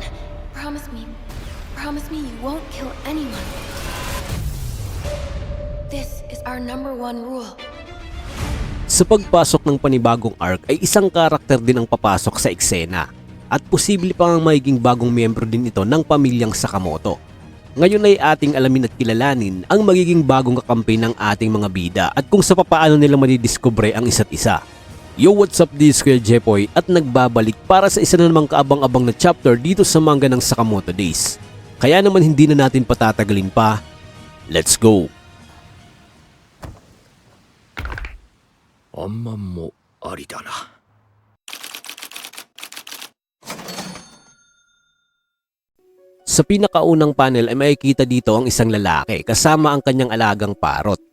everyone? Promise me. Promise me you won't kill anyone. This is our number one rule. Sa pagpasok ng panibagong arc ay isang karakter din ang papasok sa eksena at posible pang magiging bagong miyembro din ito ng pamilyang Sakamoto. Ngayon ay ating alamin at kilalanin ang magiging bagong kakampi ng ating mga bida at kung sa papaano nila madidiskubre ang isa't isa. Yo, what's up? This is Jepoy at nagbabalik para sa isa na namang kaabang-abang na chapter dito sa manga ng Sakamoto Days. Kaya naman hindi na natin patatagalin pa. Let's go! Amma mo ari da na. Sa pinakaunang panel ay makikita dito ang isang lalaki kasama ang kanyang alagang parot.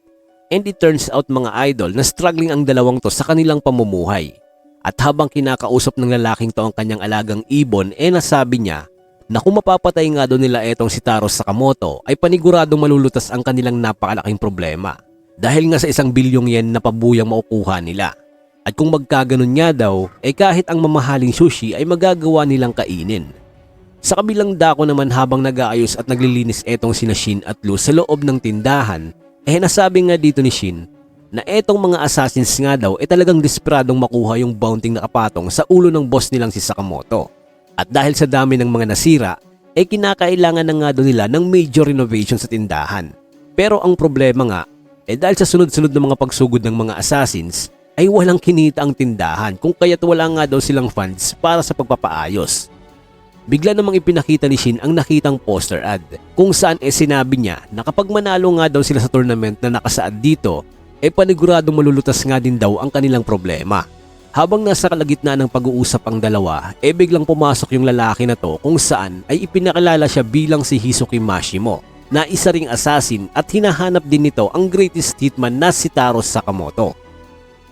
And it turns out mga idol na struggling ang dalawang to sa kanilang pamumuhay. At habang kinakausap ng lalaking to ang kanyang alagang ibon, eh nasabi niya na kung mapapatay nga daw nila etong si Taro Sakamoto ay paniguradong malulutas ang kanilang napakalaking problema. Dahil nga sa isang bilyong yen na pabuyang maukuha nila. At kung magkaganon nga daw, eh kahit ang mamahaling sushi ay magagawa nilang kainin. Sa kabilang dako naman habang nag-aayos at naglilinis etong sina Shin at Lu sa loob ng tindahan, eh nasabi nga dito ni Shin na etong mga assassins nga daw eh talagang desperadong makuha yung bounting nakapatong sa ulo ng boss nilang si Sakamoto. At dahil sa dami ng mga nasira, eh kinakailangan na nga daw nila ng major renovation sa tindahan. Pero ang problema nga, eh dahil sa sunod-sunod na mga pagsugod ng mga assassins, ay walang kinita ang tindahan kung kaya't wala nga daw silang funds para sa pagpapaayos. Bigla namang ipinakita ni Shin ang nakitang poster ad kung saan eh sinabi niya na kapag manalo nga daw sila sa tournament na nakasaad dito, eh paniguradong malulutas nga din daw ang kanilang problema. Habang nasa kalagitnaan ng pag-uusap ang dalawa, eh biglang pumasok yung lalaki na to kung saan ay ipinakilala siya bilang si Hisuki Mashimo na isa ring assassin at hinahanap din nito ang greatest hitman na si Taro Sakamoto.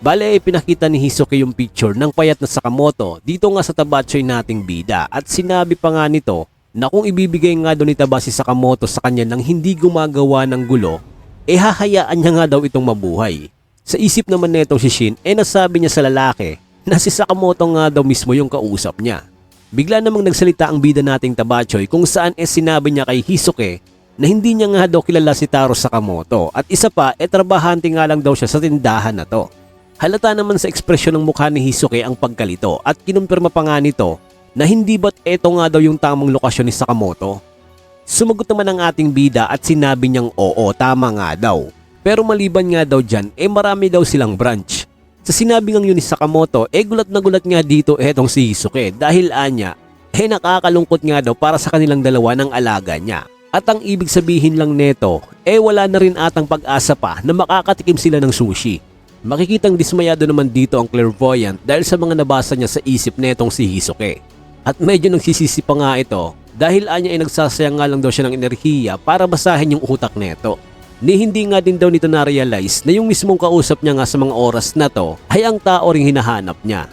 Bale, pinakita ni Hisuke yung picture ng payat na Sakamoto dito nga sa tabatsoy nating bida at sinabi pa nga nito na kung ibibigay nga daw ni Taba si Sakamoto sa kanya ng hindi gumagawa ng gulo, eh hahayaan niya nga daw itong mabuhay. Sa isip naman netong si Shin, eh nasabi niya sa lalaki na si Sakamoto nga daw mismo yung kausap niya. Bigla namang nagsalita ang bida nating Tabachoy kung saan eh sinabi niya kay Hisuke na hindi niya nga daw kilala si Taro Sakamoto at isa pa eh trabahante nga lang daw siya sa tindahan na to. Halata naman sa ekspresyon ng mukha ni Hisuke ang pagkalito at kinumpirma pa nga nito na hindi ba't eto nga daw yung tamang lokasyon ni Sakamoto. Sumagot naman ang ating bida at sinabi niyang oo tama nga daw. Pero maliban nga daw dyan eh marami daw silang branch. Sa sinabi ng yun ni Sakamoto eh gulat na gulat nga dito etong si Hisuke dahil anya eh nakakalungkot nga daw para sa kanilang dalawa ng alaga niya. At ang ibig sabihin lang neto, eh wala na rin atang pag-asa pa na makakatikim sila ng sushi. Makikitang dismayado naman dito ang clairvoyant dahil sa mga nabasa niya sa isip netong si Hisuke. At medyo nagsisisi pa nga ito dahil anya ay nagsasayang nga lang daw siya ng enerhiya para basahin yung utak neto. Ni hindi nga din daw nito na-realize na yung mismong kausap niya nga sa mga oras na to ay ang tao ring hinahanap niya.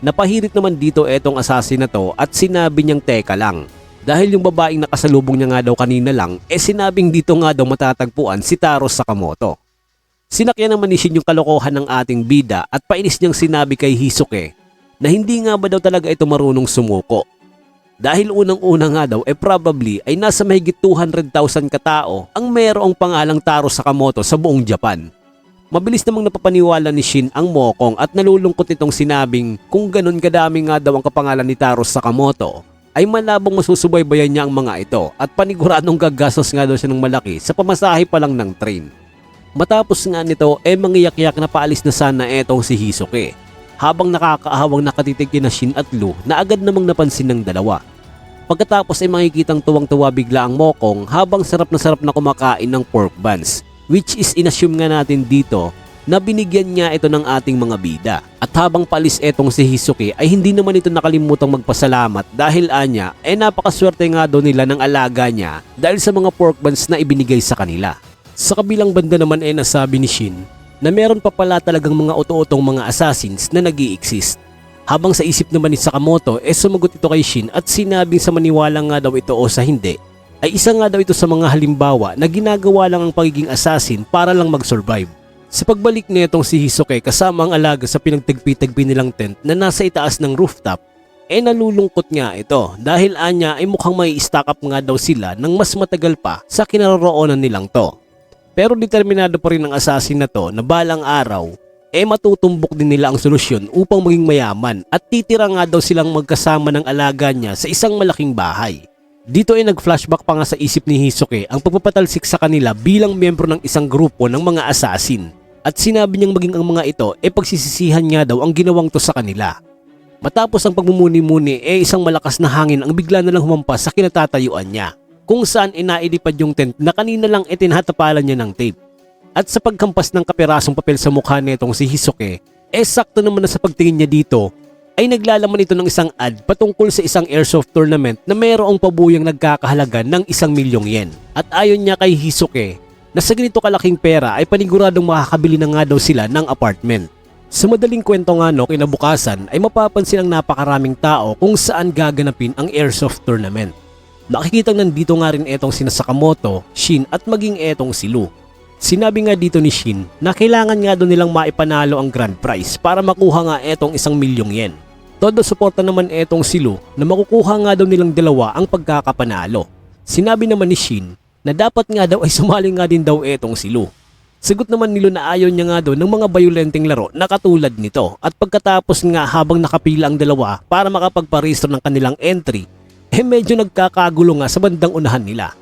Napahirit naman dito etong assassin na to at sinabi niyang teka lang. Dahil yung babaeng nakasalubong niya nga daw kanina lang, eh sinabing dito nga daw matatagpuan si Taro Sakamoto. Sinakyan naman ni Shin yung kalokohan ng ating bida at painis niyang sinabi kay Hisuke na hindi nga ba daw talaga ito marunong sumuko. Dahil unang-una nga daw eh probably ay nasa mahigit 200,000 katao ang mayroong pangalang Taro Sakamoto sa buong Japan. Mabilis namang napapaniwala ni Shin ang mokong at nalulungkot itong sinabing kung ganun kadami nga daw ang kapangalan ni Taro Sakamoto ay malabong masusubaybayan niya ang mga ito at paniguradong gagastos nga daw siya ng malaki sa pamasahe pa lang ng train. Matapos nga nito eh mangiyak-yak na paalis na sana etong si Hisuke habang nakakaahawang nakatitig na Shin at Lu na agad namang napansin ng dalawa. Pagkatapos ay makikitang tuwang-tuwa bigla ang Mokong habang sarap na sarap na kumakain ng pork buns which is inassume nga natin dito na binigyan niya ito ng ating mga bida. At habang palis etong si Hisuke ay hindi naman ito nakalimutang magpasalamat dahil anya ay napakaswerte nga daw nila ng alaga niya dahil sa mga pork buns na ibinigay sa kanila. Sa kabilang banda naman ay nasabi ni Shin na meron pa pala talagang mga oto-otong mga assassins na nag exist Habang sa isip naman ni Sakamoto eh sumagot ito kay Shin at sinabing sa maniwala nga daw ito o sa hindi ay isa nga daw ito sa mga halimbawa na ginagawa lang ang pagiging assassin para lang mag-survive. Sa pagbalik nitong si Hisuke kasama ang alaga sa pinagtagpi-tagpi nilang tent na nasa itaas ng rooftop, eh nalulungkot nga ito dahil anya ay mukhang may stack up nga daw sila ng mas matagal pa sa kinaroroonan nilang to. Pero determinado pa rin ang assassin na to na balang araw eh matutumbok din nila ang solusyon upang maging mayaman at titira nga daw silang magkasama ng alaga niya sa isang malaking bahay. Dito ay nag-flashback pa nga sa isip ni Hisoke ang pagpapatalsik sa kanila bilang miyembro ng isang grupo ng mga assassin. At sinabi niyang maging ang mga ito ay pagsisisihan nga daw ang ginawang to sa kanila. Matapos ang pagmumuni-muni eh isang malakas na hangin ang bigla na lang humampas sa kinatatayuan niya kung saan inailipad yung tent na kanina lang itinhatapalan niya ng tape. At sa pagkampas ng kapirasong papel sa mukha nitong si Hisoke, eh sakto naman na sa pagtingin niya dito ay naglalaman ito ng isang ad patungkol sa isang airsoft tournament na mayroong pabuyang nagkakahalaga ng isang milyong yen. At ayon niya kay Hisoke na sa ganito kalaking pera ay paniguradong makakabili na nga daw sila ng apartment. Sa madaling kwento nga no, kinabukasan ay mapapansin ang napakaraming tao kung saan gaganapin ang airsoft tournament. Nakikita nandito nga rin etong sina Sakamoto, Shin at maging etong si Lu. Sinabi nga dito ni Shin na kailangan nga doon nilang maipanalo ang grand prize para makuha nga etong isang milyong yen. Todo suporta naman etong si Lu na makukuha nga daw nilang dalawa ang pagkakapanalo. Sinabi naman ni Shin na dapat nga daw ay sumali nga din daw etong si Lu. Sagot naman nilo na ayaw niya nga daw ng mga bayolenteng laro na katulad nito at pagkatapos nga habang nakapila ang dalawa para makapagparehistro ng kanilang entry, eh medyo nagkakagulo nga sa bandang unahan nila.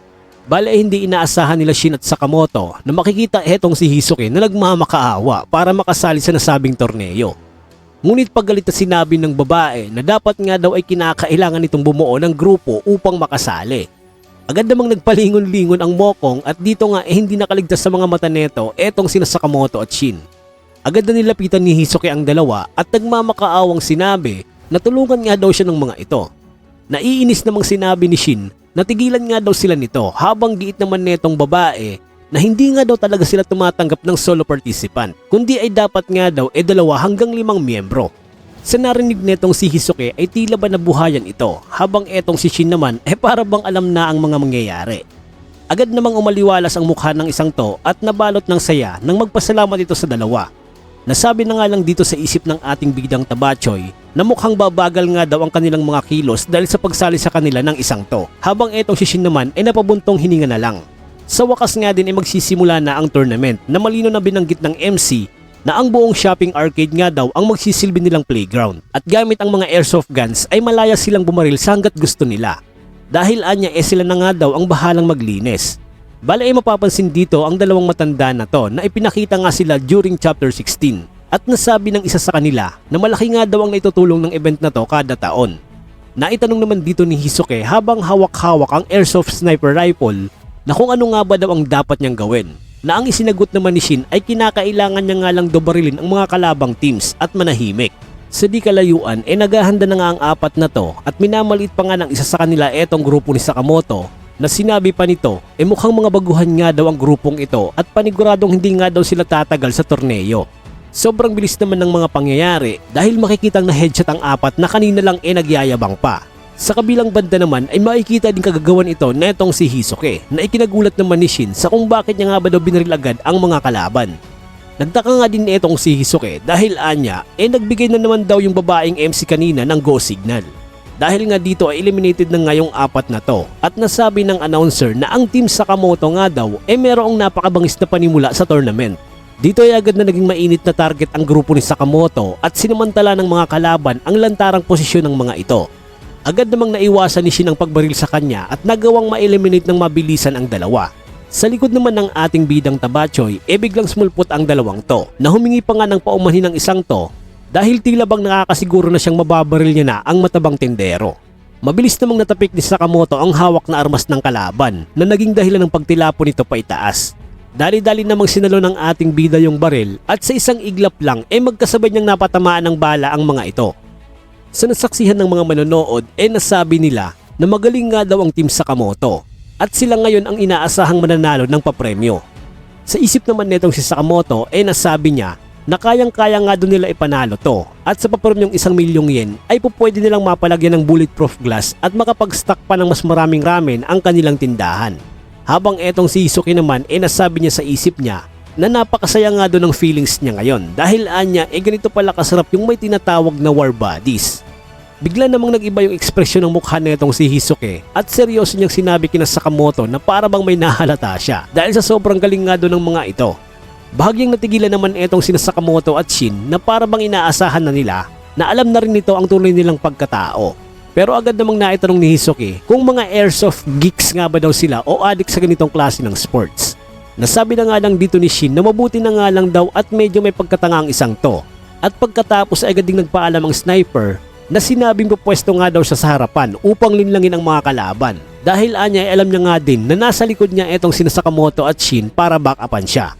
Bale eh, hindi inaasahan nila Shin at Sakamoto na makikita etong si Hisoke na nagmamakaawa para makasali sa nasabing torneo. Ngunit paggalit na sinabi ng babae na dapat nga daw ay kinakailangan nitong bumuo ng grupo upang makasali. Agad namang nagpalingon-lingon ang Mokong at dito nga eh hindi nakaligtas sa mga mata neto etong sina Sakamoto at Shin. Agad na nilapitan ni Hisoke ang dalawa at nagmamakaawang sinabi na tulungan nga daw siya ng mga ito. Naiinis namang sinabi ni Shin na tigilan nga daw sila nito habang giit naman netong babae na hindi nga daw talaga sila tumatanggap ng solo participant kundi ay dapat nga daw e dalawa hanggang limang miyembro. Sa narinig netong si Hisoke ay tila ba nabuhayan ito habang etong si Shin naman ay para bang alam na ang mga mangyayari. Agad namang umaliwalas ang mukha ng isang to at nabalot ng saya nang magpasalamat ito sa dalawa. Nasabi na nga lang dito sa isip ng ating bigdang tabachoy na mukhang babagal nga daw ang kanilang mga kilos dahil sa pagsali sa kanila ng isang to. Habang etong si Shin naman ay napabuntong hininga na lang. Sa wakas nga din ay magsisimula na ang tournament na malino na binanggit ng MC na ang buong shopping arcade nga daw ang magsisilbi nilang playground. At gamit ang mga airsoft guns ay malaya silang bumaril sa hanggat gusto nila. Dahil anya eh sila na nga daw ang bahalang maglinis. Bale ay mapapansin dito ang dalawang matanda na to na ipinakita nga sila during chapter 16 at nasabi ng isa sa kanila na malaki nga daw ang naitutulong ng event na to kada taon. Naitanong naman dito ni Hisoke habang hawak-hawak ang airsoft sniper rifle na kung ano nga ba daw ang dapat niyang gawin. Na ang isinagot naman ni Shin ay kinakailangan niya nga lang dobarilin ang mga kalabang teams at manahimik. Sa di kalayuan, eh naghahanda na nga ang apat na to at minamaliit pa nga ng isa sa kanila etong grupo ni Sakamoto na sinabi pa nito, eh mukhang mga baguhan nga daw ang grupong ito at paniguradong hindi nga daw sila tatagal sa torneo. Sobrang bilis naman ng mga pangyayari dahil makikitang na headshot ang apat na kanina lang eh nagyayabang pa. Sa kabilang banda naman ay makikita din kagagawan ito netong si Hisoke na ikinagulat naman ni Shin sa kung bakit niya nga ba daw binaril agad ang mga kalaban. Nagtaka nga din itong si Hisoke dahil anya eh nagbigay na naman daw yung babaeng MC kanina ng go signal. Dahil nga dito ay eliminated na nga yung apat na to at nasabi ng announcer na ang team Sakamoto nga daw eh merong napakabangis na panimula sa tournament. Dito ay agad na naging mainit na target ang grupo ni Sakamoto at sinamantala ng mga kalaban ang lantarang posisyon ng mga ito. Agad namang naiwasan ni Shin ang pagbaril sa kanya at nagawang ma-eliminate ng mabilisan ang dalawa. Sa likod naman ng ating bidang tabachoy, e biglang smulpot ang dalawang to na humingi pa nga ng paumanhin ng isang to dahil tila bang nakakasiguro na siyang mababaril niya na ang matabang tindero. Mabilis namang natapik ni Sakamoto ang hawak na armas ng kalaban na naging dahilan ng pagtilapo nito pa itaas. Dali-dali namang sinalo ng ating bida yung baril at sa isang iglap lang e magkasabay niyang napatamaan ng bala ang mga ito. Sa nasaksihan ng mga manonood e nasabi nila na magaling nga daw ang team Sakamoto at sila ngayon ang inaasahang mananalo ng papremyo. Sa isip naman netong si Sakamoto e nasabi niya na kayang-kaya nga doon nila ipanalo to at sa papremyong isang milyong yen ay po pwede nilang mapalagyan ng bulletproof glass at makapag-stock pa ng mas maraming ramen ang kanilang tindahan. Habang etong si Isuki naman e nasabi niya sa isip niya na napakasaya nga doon ng feelings niya ngayon dahil anya eh ganito pala kasarap yung may tinatawag na war bodies. Bigla namang nag-iba yung ekspresyon ng mukha nitong si Hisuke at seryoso niyang sinabi kina Sakamoto na para bang may nahalata siya dahil sa sobrang galing nga doon ng mga ito. Bahagyang natigilan naman itong sina Sakamoto at Shin na para bang inaasahan na nila na alam na rin nito ang tunay nilang pagkatao. Pero agad namang naitanong ni Hisuke kung mga airsoft geeks nga ba daw sila o adik sa ganitong klase ng sports. Nasabi na nga lang dito ni Shin na mabuti na nga lang daw at medyo may pagkatanga ang isang to. At pagkatapos ay agad ding nagpaalam ang sniper na sinabing pupwesto nga daw siya sa harapan upang linlangin ang mga kalaban. Dahil anya ay alam niya nga din na nasa likod niya itong sina Sakamoto at Shin para back upan siya.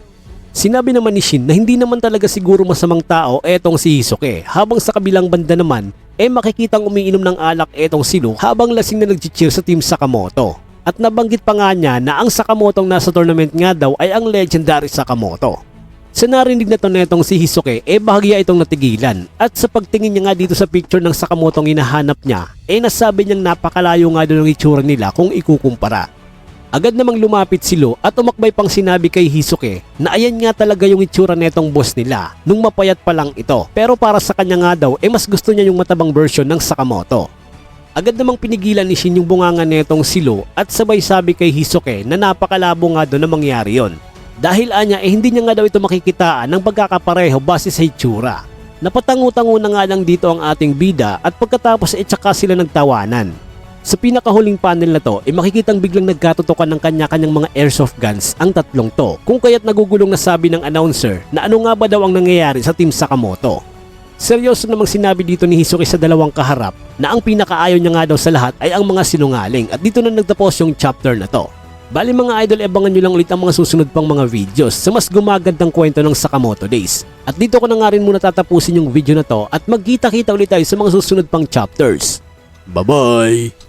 Sinabi naman ni Shin na hindi naman talaga siguro masamang tao etong si Hisuke habang sa kabilang banda naman eh makikitang umiinom ng alak etong si Lu habang lasing na nag-cheer sa team Sakamoto. At nabanggit pa nga niya na ang Sakamoto nasa tournament nga daw ay ang legendary Sakamoto. Sa narinig na to netong si Hisuke, eh bahagya itong natigilan. At sa pagtingin niya nga dito sa picture ng Sakamoto ang hinahanap niya, eh nasabi niyang napakalayo nga doon ang itsura nila kung ikukumpara. Agad namang lumapit si Lo at umakbay pang sinabi kay Hisuke na ayan nga talaga yung itsura netong boss nila nung mapayat pa lang ito. Pero para sa kanya nga daw, eh mas gusto niya yung matabang version ng Sakamoto. Agad namang pinigilan ni Shin yung bunganga netong si Lo at sabay sabi kay Hisuke na napakalabo nga doon na mangyari yon. Dahil anya eh hindi niya nga daw ito makikitaan ng pagkakapareho base sa itsura. Napatango-tango na nga lang dito ang ating bida at pagkatapos eh tsaka sila nagtawanan. Sa pinakahuling panel na to, eh makikitang biglang nagkatutukan ng kanya-kanyang mga airsoft guns ang tatlong to. Kung kaya't nagugulong na sabi ng announcer na ano nga ba daw ang nangyayari sa Team Sakamoto. Seryoso namang sinabi dito ni Hisuke sa dalawang kaharap na ang pinakaayaw niya nga daw sa lahat ay ang mga sinungaling at dito na nagtapos yung chapter na to. Bali mga idol, abangan nyo lang ulit ang mga susunod pang mga videos sa mas gumagandang kwento ng Sakamoto Days. At dito ko na nga rin muna tatapusin yung video na to at magkita-kita ulit tayo sa mga susunod pang chapters. Bye-bye!